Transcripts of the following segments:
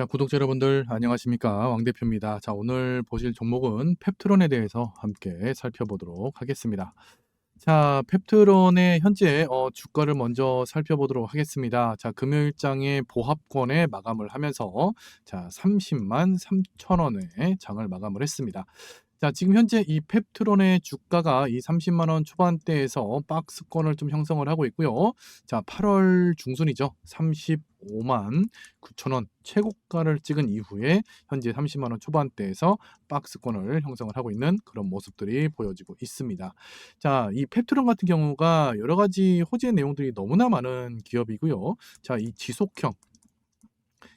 자, 구독자 여러분들 안녕하십니까? 왕 대표입니다. 자, 오늘 보실 종목은 펩트론에 대해서 함께 살펴보도록 하겠습니다. 자, 펩트론의 현재 어, 주가를 먼저 살펴보도록 하겠습니다. 자, 금요일장의 보합권에 마감을 하면서 자, 30만 3천 원에 장을 마감을 했습니다. 자, 지금 현재 이 펩트론의 주가가 이 30만 원 초반대에서 박스권을 좀 형성을 하고 있고요. 자, 8월 중순이죠. 35만 9천 원 최고가를 찍은 이후에 현재 30만 원 초반대에서 박스권을 형성을 하고 있는 그런 모습들이 보여지고 있습니다. 자, 이 펩트론 같은 경우가 여러 가지 호재 내용들이 너무나 많은 기업이고요. 자, 이 지속형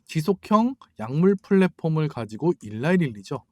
지속형 약물 플랫폼을 가지고 일라이릴리죠.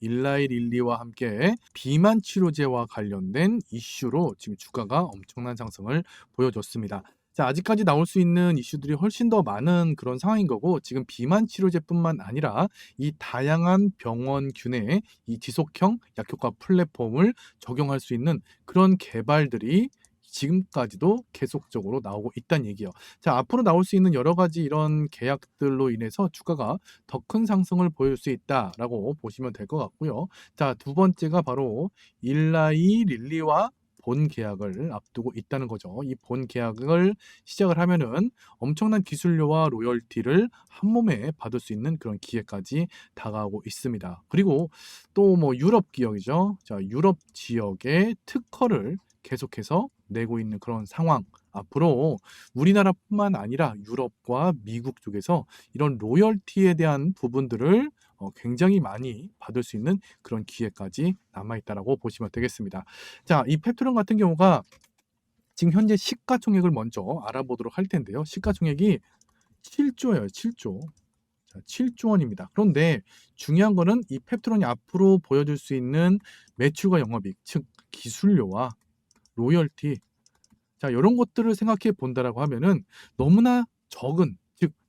일라이릴리와 함께 비만 치료제와 관련된 이슈로 지금 주가가 엄청난 상승을 보여줬습니다. 자, 아직까지 나올 수 있는 이슈들이 훨씬 더 많은 그런 상황인 거고 지금 비만 치료제뿐만 아니라 이 다양한 병원균에 이 지속형 약효과 플랫폼을 적용할 수 있는 그런 개발들이 지금까지도 계속적으로 나오고 있다는 얘기예요. 자, 앞으로 나올 수 있는 여러 가지 이런 계약들로 인해서 주가가 더 큰 상승을 보일 수 있다라고 보시면 될 것 같고요. 자, 두 번째가 바로 일라이 릴리와 본 계약을 앞두고 있다는 거죠. 이 본 계약을 시작을 하면은 엄청난 기술료와 로열티를 한 몸에 받을 수 있는 그런 기회까지 다가오고 있습니다. 그리고 또 뭐 유럽 기업이죠. 자, 유럽 지역의 특허를 계속해서 내고 있는 그런 상황. 앞으로 우리나라뿐만 아니라 유럽과 미국 쪽에서 이런 로열티에 대한 부분들을 어, 굉장히 많이 받을 수 있는 그런 기회까지 남아 있다라고 보시면 되겠습니다. 자, 이 펩트론 같은 경우가 지금 현재 시가총액을 먼저 알아보도록 할 텐데요. 시가총액이 7조예요. 7조. 자, 7조 원입니다. 그런데 중요한 거는 이 펩트론이 앞으로 보여줄 수 있는 매출과 영업이익, 즉 기술료와 로열티 자 이런 것들을 생각해 본다라고 하면은 너무나 적은 즉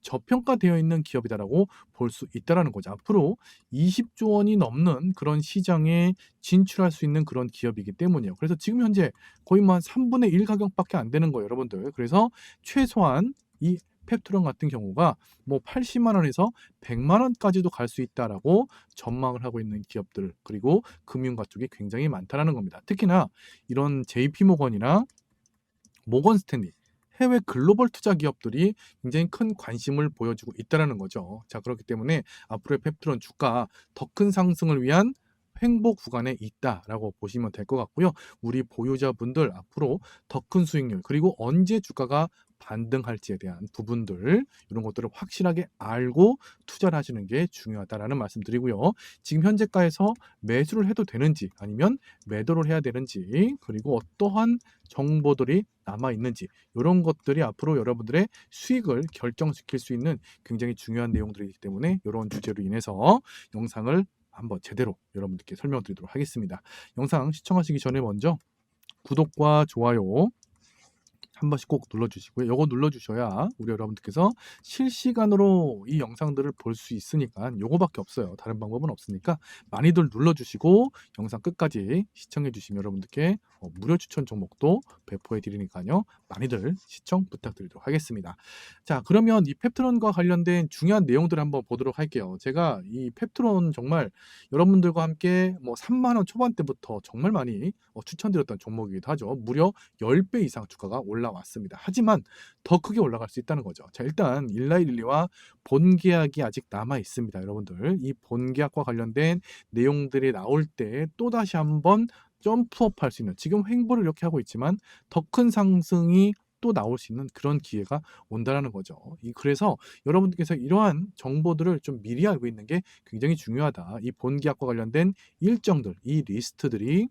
저평가되어 있는 기업이다라고 볼 수 있다라는 거죠. 앞으로 20조 원이 넘는 그런 시장에 진출할 수 있는 그런 기업이기 때문이에요. 그래서 지금 현재 거의 뭐 한 3분의 1 가격밖에 안 되는 거예요, 여러분들. 그래서 최소한 이 펩트론 같은 경우가 뭐 80만 원에서 100만 원까지도 갈 수 있다라고 전망을 하고 있는 기업들 그리고 금융가 쪽이 굉장히 많다라는 겁니다. 특히나 이런 JP 모건이나 모건 스탠리 해외 글로벌 투자 기업들이 굉장히 큰 관심을 보여주고 있다라는 거죠. 자, 그렇기 때문에 앞으로의 펩트론 주가 더 큰 상승을 위한 횡보 구간에 있다라고 보시면 될 것 같고요. 우리 보유자분들 앞으로 더 큰 수익률 그리고 언제 주가가 반등할지에 대한 부분들 이런 것들을 확실하게 알고 투자를 하시는 게 중요하다라는 말씀드리고요. 지금 현재가에서 매수를 해도 되는지 아니면 매도를 해야 되는지 그리고 어떠한 정보들이 남아 있는지 이런 것들이 앞으로 여러분들의 수익을 결정시킬 수 있는 굉장히 중요한 내용들이기 때문에 이런 주제로 인해서 영상을 한번 제대로 여러분들께 설명드리도록 하겠습니다. 영상 시청하시기 전에 먼저 구독과 좋아요 한 번씩 꼭 눌러주시고요. 요거 눌러주셔야 우리 여러분들께서 실시간으로 이 영상들을 볼 수 있으니까 요거밖에 없어요. 다른 방법은 없으니까 많이들 눌러주시고 영상 끝까지 시청해주시면 여러분들께 어, 무료 추천 종목도 배포해 드리니까요. 많이들 시청 부탁드리도록 하겠습니다. 자 그러면 이 펩트론과 관련된 중요한 내용들을 한번 보도록 할게요. 제가 이 펩트론 정말 여러분들과 함께 뭐 3만원 초반대부터 정말 많이 어, 추천드렸던 종목이기도 하죠. 무려 10배 이상 주가가 올라 왔습니다. 하지만 더 크게 올라갈 수 있다는 거죠. 자 일단 일라이릴리와 본 계약이 아직 남아 있습니다. 여러분들 이 본 계약과 관련된 내용들이 나올 때 또 다시 한번 점프업 할 수 있는 지금 횡보를 이렇게 하고 있지만 더 큰 상승이 또 나올 수 있는 그런 기회가 온다라는 거죠. 이 그래서 여러분들께서 이러한 정보들을 좀 미리 알고 있는 게 굉장히 중요하다. 이 본 계약과 관련된 일정들, 이 리스트들이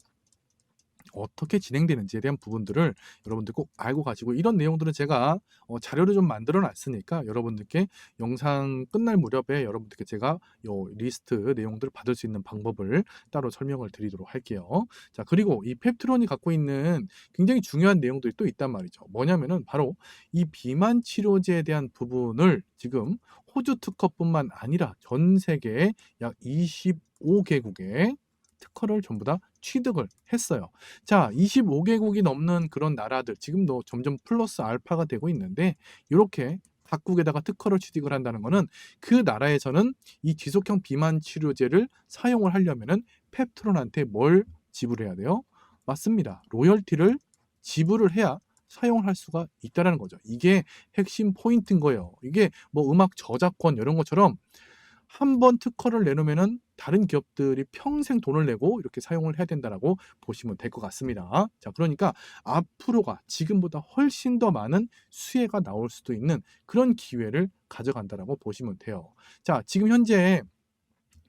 어떻게 진행되는지에 대한 부분들을 여러분들 꼭 알고 가시고 이런 내용들은 제가 어, 자료를 좀 만들어 놨으니까 여러분들께 영상 끝날 무렵에 여러분들께 제가 요 리스트 내용들을 받을 수 있는 방법을 따로 설명을 드리도록 할게요. 자 그리고 이 펩트론이 갖고 있는 굉장히 중요한 내용들이 또 있단 말이죠. 뭐냐면은 바로 이 비만 치료제에 대한 부분을 지금 호주 특허뿐만 아니라 전 세계 약 25개국에 특허를 전부 다 취득을 했어요. 자, 25개국이 넘는 그런 나라들 지금도 점점 플러스 알파가 되고 있는데 이렇게 각국에다가 특허를 취득을 한다는 거는 그 나라에서는 이 지속형 비만 치료제를 사용을 하려면은 펩트론한테 뭘 지불해야 돼요? 맞습니다. 로열티를 지불을 해야 사용을 할 수가 있다라는 거죠. 이게 핵심 포인트인 거예요. 이게 뭐 음악 저작권 이런 것처럼 한 번 특허를 내놓으면은 다른 기업들이 평생 돈을 내고 이렇게 사용을 해야 된다라고 보시면 될 것 같습니다. 자, 그러니까 앞으로가 지금보다 훨씬 더 많은 수혜가 나올 수도 있는 그런 기회를 가져간다라고 보시면 돼요. 자, 지금 현재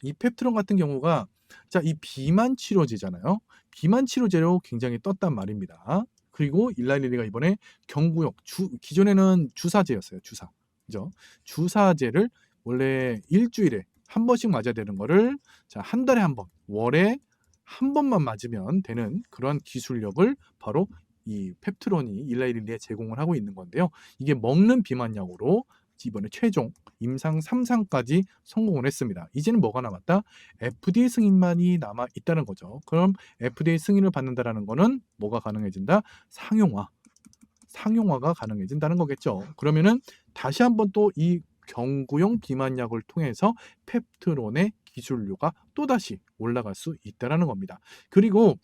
이 펩트론 같은 경우가 자, 이 비만 치료제잖아요. 비만 치료제로 굉장히 떴단 말입니다. 그리고 일라이리가 이번에 경구역 주 기존에는 주사제였어요. 주사. 그죠? 주사제를 원래 일주일에 한 번씩 맞아야 되는 거를 자, 한 달에 한 번, 월에 한 번만 맞으면 되는 그러한 기술력을 바로 이 펩트론이 일라이릴리에 제공을 하고 있는 건데요. 이게 먹는 비만 약으로 이번에 최종 임상 3상까지 성공을 했습니다. 이제는 뭐가 남았다? FDA 승인만이 남아 있다는 거죠. 그럼 FDA 승인을 받는다라는 거는 뭐가 가능해진다? 상용화. 상용화가 가능해진다는 거겠죠. 그러면은 다시 한번 또 이 경구용 비만약을 통해서 펩트론의 기술료가 또다시 올라갈 수 있다라는 겁니다. 그리고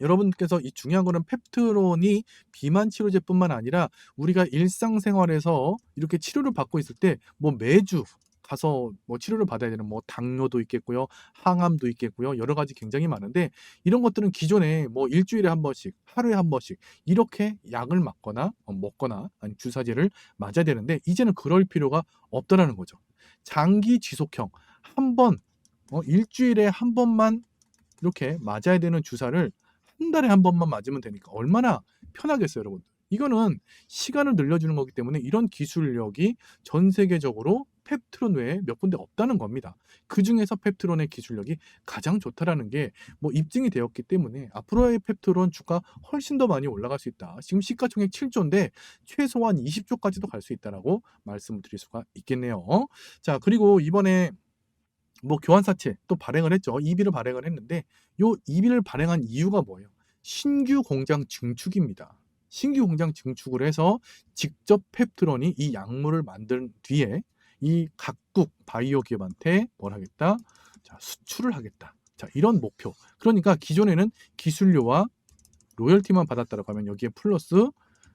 여러분께서 이 중요한 거는 펩트론이 비만 치료제뿐만 아니라 우리가 일상생활에서 이렇게 치료를 받고 있을 때 뭐 매주 가서 뭐 치료를 받아야 되는 뭐 당뇨도 있겠고요. 항암도 있겠고요. 여러 가지 굉장히 많은데 이런 것들은 기존에 뭐 일주일에 한 번씩, 하루에 한 번씩 이렇게 약을 맞거나 어, 먹거나 아니 주사제를 맞아야 되는데 이제는 그럴 필요가 없다라는 거죠. 장기 지속형 한 번, 어, 일주일에 한 번만 이렇게 맞아야 되는 주사를 한 달에 한 번만 맞으면 되니까 얼마나 편하겠어요, 여러분. 이거는 시간을 늘려주는 거기 때문에 이런 기술력이 전 세계적으로 펩트론 외에 몇 군데 없다는 겁니다. 그 중에서 펩트론의 기술력이 가장 좋다라는 게 뭐 입증이 되었기 때문에 앞으로의 펩트론 주가 훨씬 더 많이 올라갈 수 있다. 지금 시가총액 7조인데 최소한 20조까지도 갈 수 있다라고 말씀을 드릴 수가 있겠네요. 자, 그리고 이번에 뭐 교환사채 또 발행을 했죠. EB를 발행을 했는데 요 EB를 발행한 이유가 뭐예요? 신규 공장 증축입니다. 신규 공장 증축을 해서 직접 펩트론이 이 약물을 만든 뒤에 이 각국 바이오 기업한테 뭘 하겠다? 자, 수출을 하겠다. 자, 이런 목표. 그러니까 기존에는 기술료와 로열티만 받았다라고 하면 여기에 플러스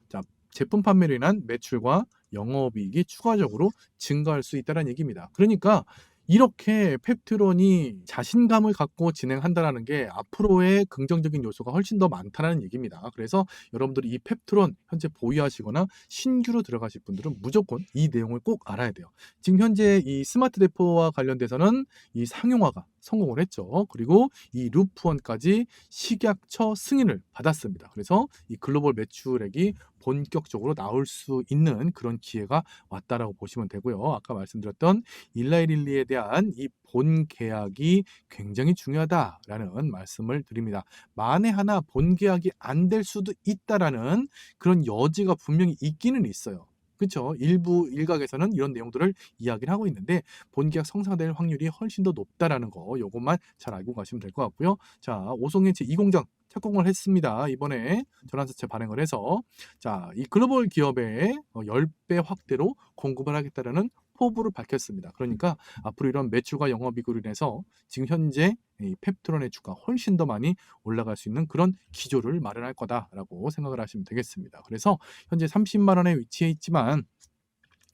자, 제품 판매로 인한 매출과 영업이익이 추가적으로 증가할 수 있다는 얘기입니다. 그러니까 이렇게 펩트론이 자신감을 갖고 진행한다라는 게 앞으로의 긍정적인 요소가 훨씬 더 많다는 얘기입니다. 그래서 여러분들이 이 펩트론 현재 보유하시거나 신규로 들어가실 분들은 무조건 이 내용을 꼭 알아야 돼요. 지금 현재 이 스마트 대포와 관련돼서는 이 상용화가 성공을 했죠. 그리고 이 루프원까지 식약처 승인을 받았습니다. 그래서 이 글로벌 매출액이 본격적으로 나올 수 있는 그런 기회가 왔다라고 보시면 되고요. 아까 말씀드렸던 일라이릴리에 대한 이 본 계약이 굉장히 중요하다라는 말씀을 드립니다. 만에 하나 본 계약이 안 될 수도 있다라는 그런 여지가 분명히 있기는 있어요. 그렇죠. 일부 일각에서는 이런 내용들을 이야기를 하고 있는데 본계약 성사될 확률이 훨씬 더 높다라는 거 요것만 잘 알고 가시면 될 것 같고요. 자, 오송의 제2공장 착공을 했습니다. 이번에 전환사채 발행을 해서 자, 이 글로벌 기업에 10배 확대로 공급을 하겠다라는 포부를 밝혔습니다. 그러니까 앞으로 이런 매출과 영업이익으로 인해서 지금 현재 이 펩트론의 주가 훨씬 더 많이 올라갈 수 있는 그런 기조를 마련할 거다라고 생각을 하시면 되겠습니다. 그래서 현재 30만 원에 위치해 있지만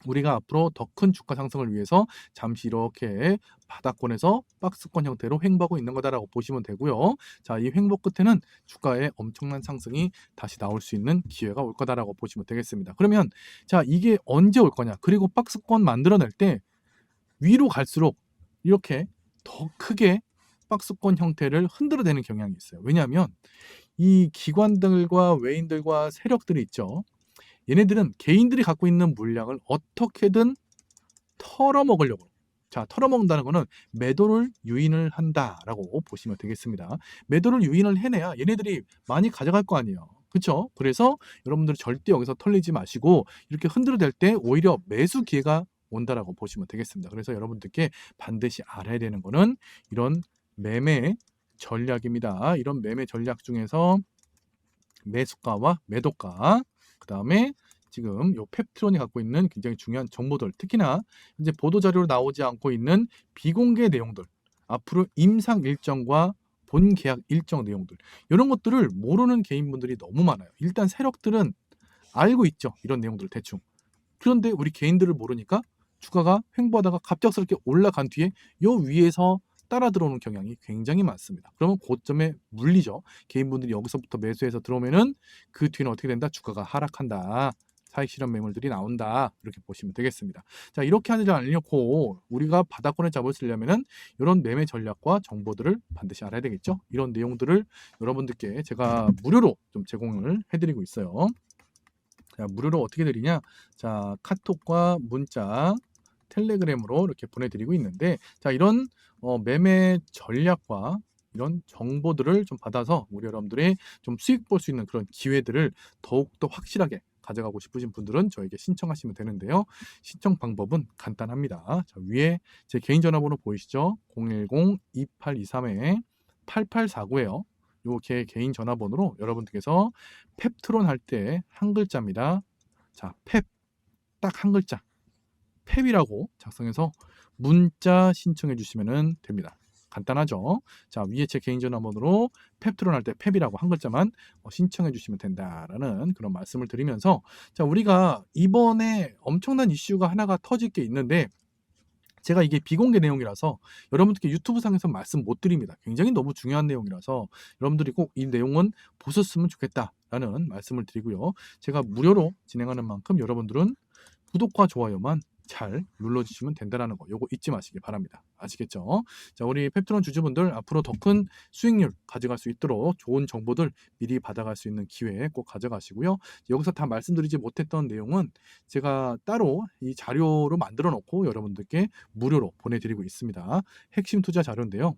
우리가 앞으로 더 큰 주가 상승을 위해서 잠시 이렇게 바닥권에서 박스권 형태로 횡보하고 있는 거다라고 보시면 되고요. 자, 이 횡보 끝에는 주가의 엄청난 상승이 다시 나올 수 있는 기회가 올 거다라고 보시면 되겠습니다. 그러면 자, 이게 언제 올 거냐? 그리고 박스권 만들어낼 때 위로 갈수록 이렇게 더 크게 박스권 형태를 흔들어대는 경향이 있어요. 왜냐하면 이 기관들과 외인들과 세력들이 있죠. 얘네들은 개인들이 갖고 있는 물량을 어떻게든 털어먹으려고 자, 털어먹는다는 거는 매도를 유인을 한다라고 보시면 되겠습니다. 매도를 유인을 해내야 얘네들이 많이 가져갈 거 아니에요. 그렇죠? 그래서 여러분들 절대 여기서 털리지 마시고 이렇게 흔들어댈 때 오히려 매수 기회가 온다라고 보시면 되겠습니다. 그래서 여러분들께 반드시 알아야 되는 거는 이런 매매 전략입니다. 이런 매매 전략 중에서 매수가와 매도가 그 다음에 지금 요 펩트론이 갖고 있는 굉장히 중요한 정보들, 특히나 이제 보도 자료로 나오지 않고 있는 비공개 내용들, 앞으로 임상 일정과 본 계약 일정 내용들 이런 것들을 모르는 개인분들이 너무 많아요. 일단 세력들은 알고 있죠. 이런 내용들을 대충. 그런데 우리 개인들을 모르니까 주가가 횡보하다가 갑작스럽게 올라간 뒤에 요 위에서 따라 들어오는 경향이 굉장히 많습니다. 그러면 고점에 물리죠. 개인분들이 여기서부터 매수해서 들어오면은 그 뒤는 어떻게 된다? 주가가 하락한다. 사익 실현 매물들이 나온다. 이렇게 보시면 되겠습니다. 자, 이렇게 하지 않려고 우리가 바닥권을 있려면은 이런 매매 전략과 정보들을 반드시 알아야 되겠죠. 이런 내용들을 여러분들께 제가 무료로 좀 제공을 해드리고 있어요. 자, 무료로 어떻게 드리냐? 자, 카톡과 문자, 텔레그램으로 이렇게 보내드리고 있는데, 자, 이런 어, 매매 전략과 이런 정보들을 좀 받아서 우리 여러분들이 좀 수익 볼 수 있는 그런 기회들을 더욱더 확실하게 가져가고 싶으신 분들은 저에게 신청하시면 되는데요. 신청 방법은 간단합니다. 자, 위에 제 개인 전화번호 보이시죠? 010-2823에 8849예요. 요게 개인 전화번호로 여러분들께서 펩트론 할 때 한 글자입니다. 자, 펩 딱 한 글자. 펩이라고 작성해서 문자 신청해 주시면 됩니다. 간단하죠? 자, 위에 제 개인 전화번호로 펩트론 할 때 펩이라고 한 글자만 어, 신청해 주시면 된다라는 그런 말씀을 드리면서 자, 우리가 이번에 엄청난 이슈가 하나가 터질 게 있는데 제가 이게 비공개 내용이라서 여러분들께 유튜브 상에서 말씀 못 드립니다. 굉장히 너무 중요한 내용이라서 여러분들이 꼭 이 내용은 보셨으면 좋겠다라는 말씀을 드리고요. 제가 무료로 진행하는 만큼 여러분들은 구독과 좋아요만 잘 눌러주시면 된다는 거 요거 잊지 마시기 바랍니다. 아시겠죠? 자 우리 펩트론 주주분들 앞으로 더 큰 수익률 가져갈 수 있도록 좋은 정보들 미리 받아갈 수 있는 기회 꼭 가져가시고요. 여기서 다 말씀드리지 못했던 내용은 제가 따로 이 자료로 만들어 놓고 여러분들께 무료로 보내드리고 있습니다. 핵심 투자 자료인데요.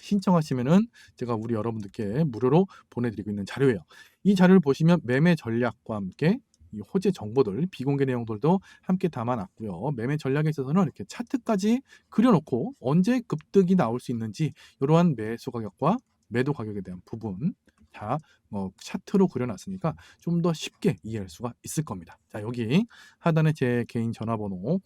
신청하시면은 제가 우리 여러분들께 무료로 보내드리고 있는 자료예요. 이 자료를 보시면 매매 전략과 함께 이 호재 정보들, 비공개 내용들도 함께 담아놨고요. 매매 전략에 있어서는 이렇게 차트까지 그려놓고 언제 급등이 나올 수 있는지 이러한 매수 가격과 매도 가격에 대한 부분 다 어, 차트로 그려놨으니까 좀 더 쉽게 이해할 수가 있을 겁니다. 자 여기 하단에 제 개인 전화번호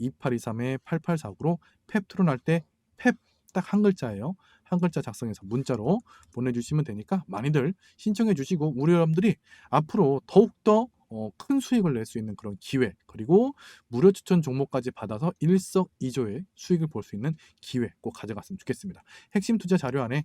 010-2823-8849로 펩트론 할때펩 딱 한 글자예요. 한 글자 작성해서 문자로 보내주시면 되니까 많이들 신청해 주시고 우리 여러분들이 앞으로 더욱더 어, 큰 수익을 낼 수 있는 그런 기회 그리고 무료 추천 종목까지 받아서 일석이조의 수익을 볼 수 있는 기회 꼭 가져갔으면 좋겠습니다. 핵심 투자 자료 안에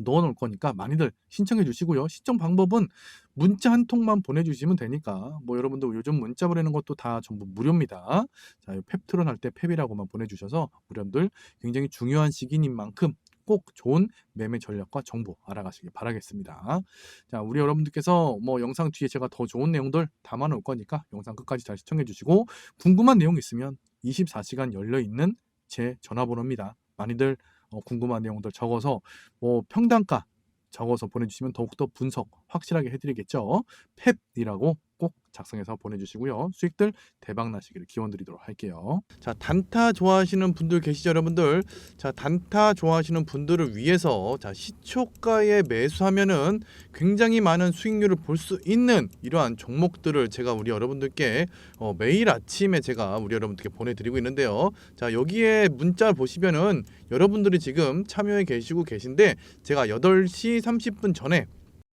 넣어 놓을 거니까 많이들 신청해 주시고요. 신청 방법은 문자 한 통만 보내주시면 되니까 뭐 여러분들 요즘 문자 보내는 것도 다 전부 무료입니다. 자, 이 펩트론 할 때 펩이라고만 보내주셔서 우리 여러분들 굉장히 중요한 시기인 만큼 꼭 좋은 매매 전략과 정보 알아가시길 바라겠습니다. 자, 우리 여러분들께서 뭐 영상 뒤에 제가 더 좋은 내용들 담아 놓을 거니까 영상 끝까지 잘 시청해 주시고 궁금한 내용 있으면 24시간 열려 있는 제 전화번호입니다. 많이들 어, 궁금한 내용들 적어서 뭐 평단가 적어서 보내주시면 더욱더 분석 확실하게 해드리겠죠. 펩이라고 꼭 작성해서 보내주시고요. 수익들 대박 나시기를 기원드리도록 할게요. 자 단타 좋아하시는 분들 계시죠, 여러분들? 자 단타 좋아하시는 분들을 위해서 자 시초가에 매수하면은 굉장히 많은 수익률을 볼 수 있는 이러한 종목들을 제가 우리 여러분들께 어, 매일 아침에 제가 우리 여러분들께 보내드리고 있는데요. 자 여기에 문자 보시면은 여러분들이 지금 참여해 계시고 계신데 제가 8시 30분 전에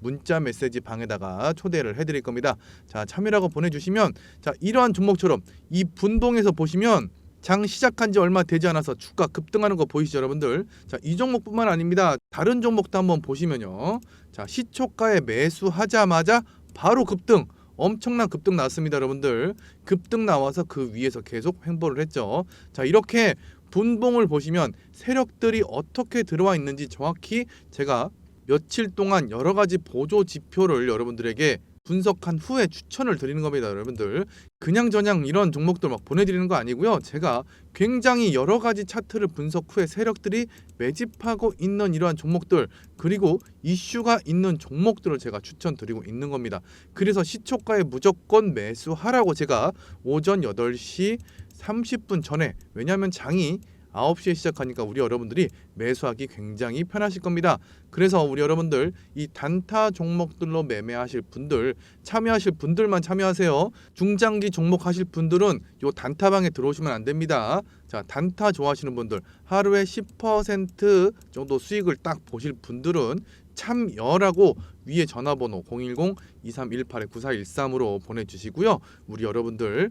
문자 메시지 방에다가 초대를 해드릴 겁니다. 자 참여라고 보내주시면 자 이러한 종목처럼 이 분봉에서 보시면 장 시작한 지 얼마 되지 않아서 주가 급등하는 거 보이시죠 여러분들? 자 이 종목뿐만 아닙니다. 다른 종목도 한번 보시면요. 자 시초가에 매수하자마자 바로 급등 엄청난 급등 나왔습니다 여러분들. 급등 나와서 그 위에서 계속 횡보를 했죠. 자 이렇게 분봉을 보시면 세력들이 어떻게 들어와 있는지 정확히 제가 며칠 동안 여러 가지 보조 지표를 여러분들에게 분석한 후에 추천을 드리는 겁니다, 여러분들. 그냥 저냥 이런 종목들 막 보내드리는 거 아니고요. 제가 굉장히 여러 가지 차트를 분석 후에 세력들이 매집하고 있는 이러한 종목들 그리고 이슈가 있는 종목들을 제가 추천드리고 있는 겁니다. 그래서 시초가에 무조건 매수하라고 제가 오전 8시 30분 전에 왜냐하면 장이 9시에 시작하니까 우리 여러분들이 매수하기 굉장히 편하실 겁니다. 그래서 우리 여러분들 이 단타 종목들로 매매하실 분들 참여하실 분들만 참여하세요. 중장기 종목 하실 분들은 요 단타방에 들어오시면 안 됩니다. 자, 단타 좋아하시는 분들 하루에 10% 정도 수익을 딱 보실 분들은 참여라고 위에 전화번호 010-2318-9413으로 보내주시고요. 우리 여러분들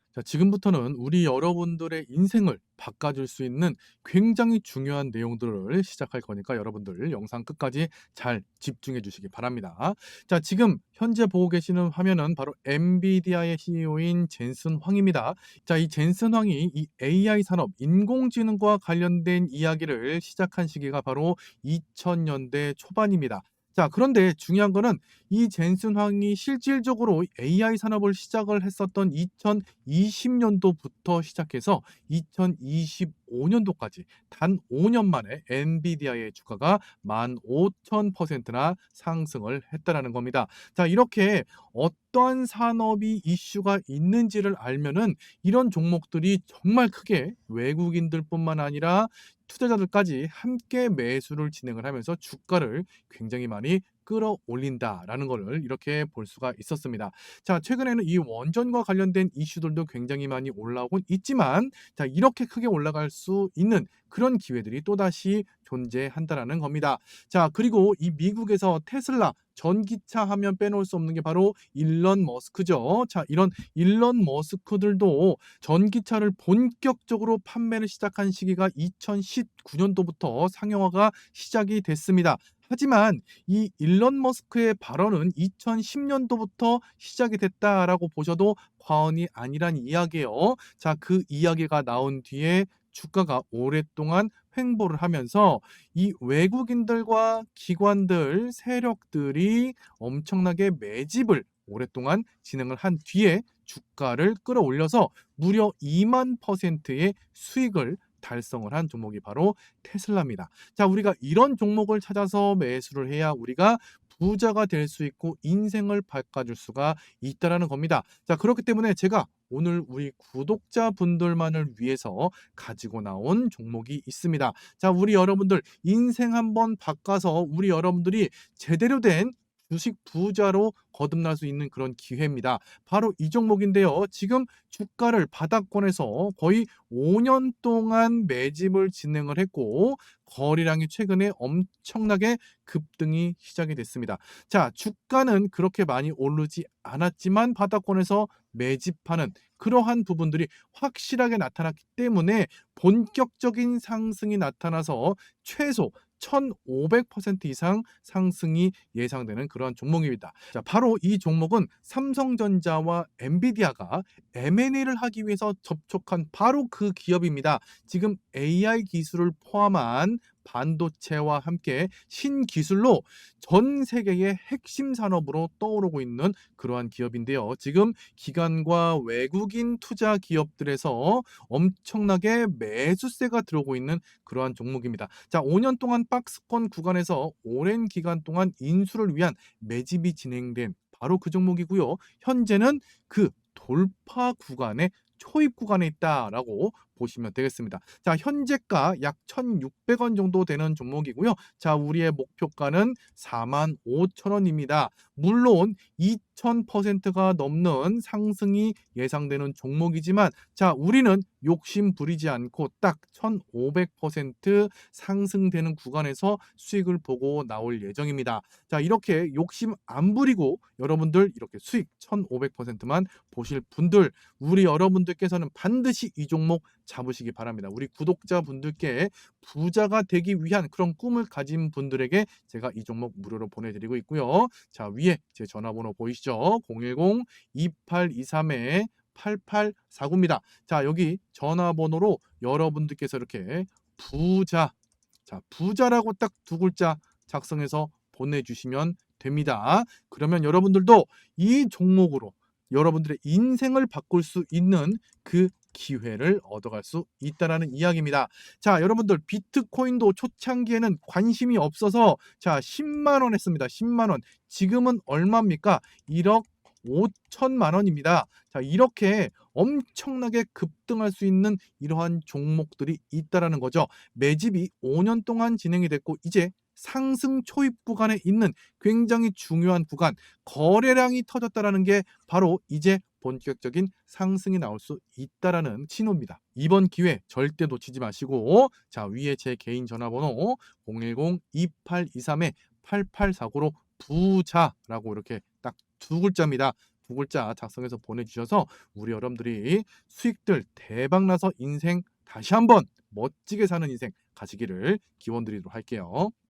자, 지금부터는 우리 여러분들의 인생을 바꿔줄 수 있는 굉장히 중요한 내용들을 시작할 거니까 여러분들 영상 끝까지 잘 집중해 주시기 바랍니다. 자, 지금 현재 보고 계시는 화면은 바로 엔비디아의 CEO인 젠슨 황입니다. 자, 이 젠슨 황이 이 AI 산업, 인공지능과 관련된 이야기를 시작한 시기가 바로 2000년대 초반입니다. 자, 그런데 중요한 거는 이 젠슨 황이 실질적으로 AI 산업을 시작을 했었던 2020년도부터 시작해서 2025년도까지 단 5년 만에 엔비디아의 주가가 15,000%나 상승을 했다라는 겁니다. 자, 이렇게 어떠한 산업이 이슈가 있는지를 알면은 이런 종목들이 정말 크게 외국인들뿐만 아니라 투자자들까지 함께 매수를 진행을 하면서 주가를 굉장히 많이 끌어올린다라는 것을 이렇게 볼 수가 있었습니다. 자, 최근에는 이 원전과 관련된 이슈들도 굉장히 많이 올라오고 있지만 자, 이렇게 크게 올라갈 수 있는 그런 기회들이 또다시 존재한다라는 겁니다. 자, 그리고 이 미국에서 테슬라 전기차 하면 빼놓을 수 없는 게 바로 일론 머스크죠. 자, 이런 일론 머스크들도 전기차를 본격적으로 판매를 시작한 시기가 2019년도부터 상용화가 시작이 됐습니다. 하지만 이 일론 머스크의 발언은 2010년도부터 시작이 됐다라고 보셔도 과언이 아니란 이야기예요. 자, 그 이야기가 나온 뒤에 주가가 오랫동안 횡보를 하면서 이 외국인들과 기관들 세력들이 엄청나게 매집을 오랫동안 진행을 한 뒤에 주가를 끌어올려서 무려 2만 퍼센트의 수익을 달성을 한 종목이 바로 테슬라입니다. 자, 우리가 이런 종목을 찾아서 매수를 해야 우리가 부자가 될 수 있고 인생을 바꿔줄 수가 있다라는 겁니다. 자, 그렇기 때문에 제가 오늘 우리 구독자 분들만을 위해서 가지고 나온 종목이 있습니다. 자, 우리 여러분들 인생 한번 바꿔서 우리 여러분들이 제대로 된 주식 부자로 거듭날 수 있는 그런 기회입니다. 바로 이 종목인데요. 지금 주가를 바닥권에서 거의 5년 동안 매집을 진행을 했고 거래량이 최근에 엄청나게 급등이 시작이 됐습니다. 자, 주가는 그렇게 많이 오르지 않았지만 바닥권에서 매집하는 그러한 부분들이 확실하게 나타났기 때문에 본격적인 상승이 나타나서 최소 1,500% 이상 상승이 예상되는 그러한 종목입니다. 자, 바로 이 종목은 삼성전자와 엔비디아가 M&A를 하기 위해서 접촉한 바로 그 기업입니다. 지금 AI 기술을 포함한 반도체와 함께 신기술로 전 세계의 핵심 산업으로 떠오르고 있는 그러한 기업인데요. 지금 기관과 외국인 투자 기업들에서 엄청나게 매수세가 들어오고 있는 그러한 종목입니다. 자, 5년 동안 박스권 구간에서 오랜 기간 동안 인수를 위한 매집이 진행된 바로 그 종목이고요. 현재는 그 돌파 구간에 초입 구간에 있다라고 보시면 되겠습니다. 자, 현재가 약 1,600원 정도 되는 종목이고요. 자, 우리의 목표가는 45,000원입니다. 물론 2,000%가 넘는 상승이 예상되는 종목이지만 자, 우리는 욕심 부리지 않고 딱 1,500% 상승되는 구간에서 수익을 보고 나올 예정입니다. 자, 이렇게 욕심 안 부리고 여러분들 이렇게 수익 1,500%만 보실 분들, 우리 여러분들께서는 반드시 이 종목 잡으시기 바랍니다. 우리 구독자분들께 부자가 되기 위한 그런 꿈을 가진 분들에게 제가 이 종목 무료로 보내드리고 있고요. 자, 위에 제 전화번호 보이시죠? 010-2823에 8849입니다. 자, 여기 전화번호로 여러분들께서 이렇게 부자, 자, 부자라고 딱 두 글자 작성해서 보내주시면 됩니다. 그러면 여러분들도 이 종목으로 여러분들의 인생을 바꿀 수 있는 그 기회를 얻어갈 수 있다라는 이야기입니다. 자, 여러분들 비트코인도 초창기에는 관심이 없어서 자, 10만 원 했습니다. 10만 원. 지금은 얼마입니까? 1억 5천만 원입니다. 자, 이렇게 엄청나게 급등할 수 있는 이러한 종목들이 있다라는 거죠. 매집이 5년 동안 진행이 됐고 이제 상승 초입 구간에 있는 굉장히 중요한 구간, 거래량이 터졌다라는 게 바로 이제 본격적인 상승이 나올 수 있다라는 신호입니다. 이번 기회 절대 놓치지 마시고 자, 위에 제 개인 전화번호 010-2823에 8849로 부자라고 이렇게 딱 두 글자입니다. 두 글자 작성해서 보내주셔서 우리 여러분들이 수익들 대박 나서 인생 다시 한번 멋지게 사는 인생 가시기를 기원 드리도록 할게요.